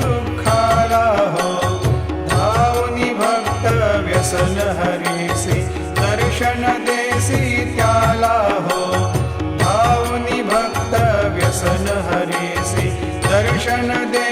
दुखलाहो भावनि भक्त व्यसन हरे सि दर्शन देसि हो भावनि भक्त व्यसन हरे दर्शन दे